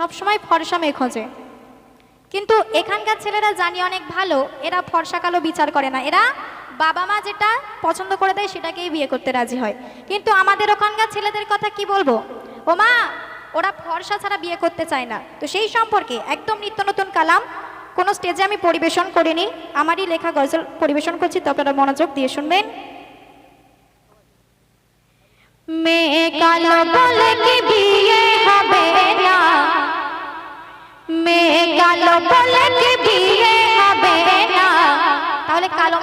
সবসময় ফর্সা মেয়ে খোঁজে। কিন্তু এখানকার ছেলেরা জানি অনেক ভালো, এরা ফর্সা কালো বিচার করে না। এরা বাবা মা যেটা পছন্দ করে দেয় সেটাকেই বিয়ে করতে রাজি হয়। কিন্তু আমাদের ওখানকার ছেলেদের কথা কি বলব? ও মা, ওরা ফর্সা ছাড়া বিয়ে করতে চায় না। তো সেই সম্পর্কে একদম নিত্য নতুন কালাম, কোনো স্টেজে আমি পরিবেশন করিনি। আমারই লেখা গজল পরিবেশন করছি, তো আপনারা মনোযোগ দিয়ে শুনবেন। মেয়ে কালো বলে কি বিয়ে হবে?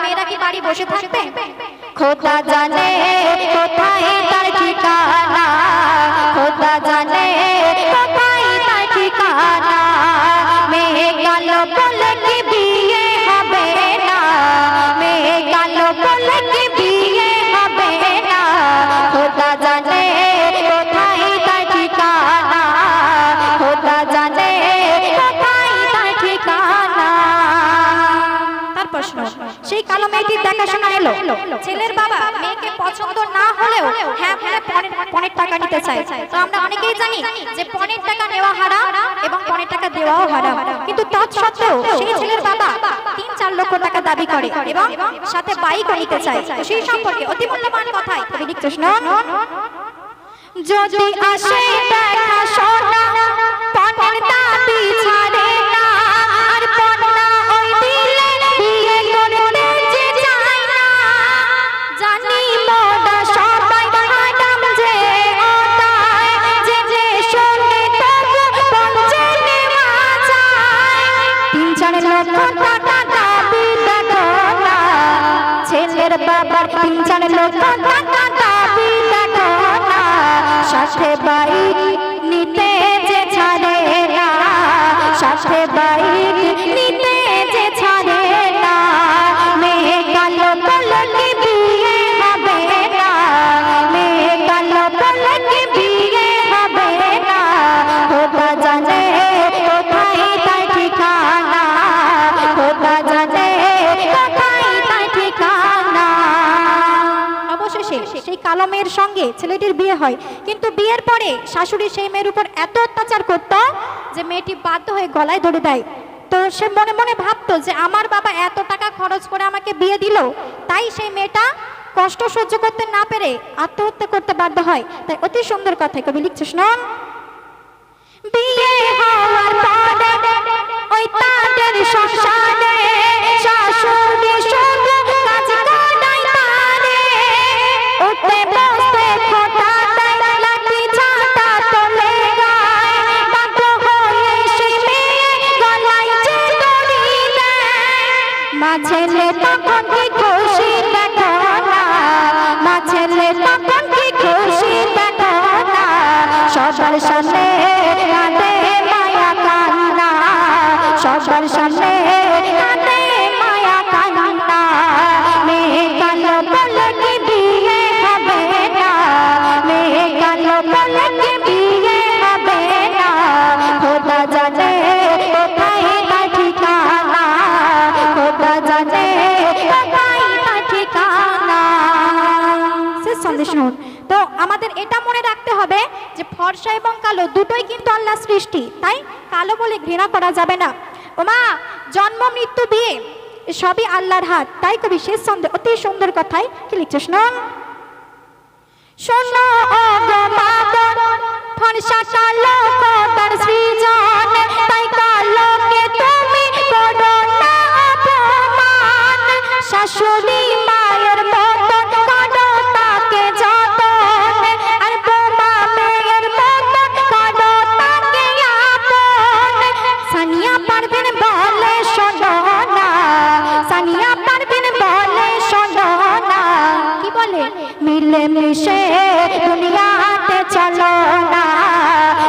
মেয়েরা কি বাড়ি বসে থাকবে? খোদা জানে কোথায় তার ঠিকানা। খোদা জানে কালো মেয়েটির দেখাশোনা এলো। ছেলের বাবা মেয়েকে পছন্দ না হলেও হ্যাঁ বলে পনেরো টাকা নিতে চায়। তো আমরা অনেকেই জানি যে পনেরো টাকা নেওয়া হারাম এবং পনেরো টাকা দেওয়াও হারাম। কিন্তু তৎসত্ত্বেও সেই ছেলের বাবা তিন চার লক্ষ টাকা দাবি করে এবং সাথে বাইকও নিতে চায়। সেই সম্পর্কে অতি মূল্যবান কথাই কবি লিখছে যদি আসে ছেলের বাবার তিন চার লক্ষ টাকা দাবি দেখো না সাথে নিতে যে ছাড়ে না। সাথে বাইক নিতে কালো মেয়ের সঙ্গে ছেলেটির বিয়ে হয়। কিন্তু বিয়ের পরে শাশুড়ি সেই মেয়ের উপর এত অত্যাচার করত যে মেয়েটি বাধ্য হয়ে গলায় ধরে দেয়। তো সে মনে মনে ভাবতো যে আমার বাবা এত টাকা খরচ করে আমাকে বিয়ে দিল, তাই সেই মেয়েটা কষ্ট সহ্য করতে না পেরে আত্মহত্যা করতে বাধ্য হয়। তাই অতি সুন্দর কথা কবি লিখছে শুনুন বিয়ে হওয়ার সবার সামনে কাঁদে মায়া কান্না সবার সামনে আমাদের এটা মনে রাখতে হবে যে ফর্সা এবং কালো দুটোই কিন্তু আল্লাহ সৃষ্টি, তাই কালো বলে ঘৃণা করা যাবে না। ও মা জন্ম, মৃত্যু, বিয়ে, সবই আল্লাহর হাত, তাই কবি শেষ সন্দেহ অতি সুন্দর কথাই কি লিখছে, শোনো। না শাশুড়ি মিলে মিশে দুনিয়াতে চলো না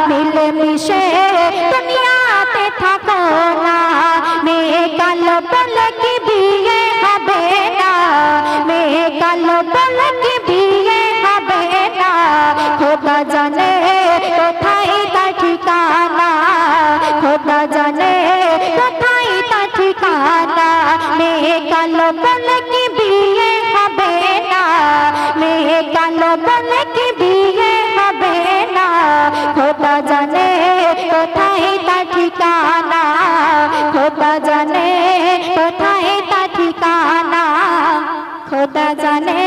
মিলে মিশে দুনিয়াতে থাকো না। মেয়ে কালো বলে কি বিয়ে হবে না মেয়ে কালো বলে কি বিয়ে হবে না। খোদা জানে কোথায় তার ঠিকানা, খোদা জানে কোথায় তার ঠিকানা। মেয়ে কালো বলে কি বলে কি বিয়ে হবে না? খোদা জানে কোথায় তা ঠিকানা। খোদা জানে কোথায় তা ঠিকানা। খোদা জানে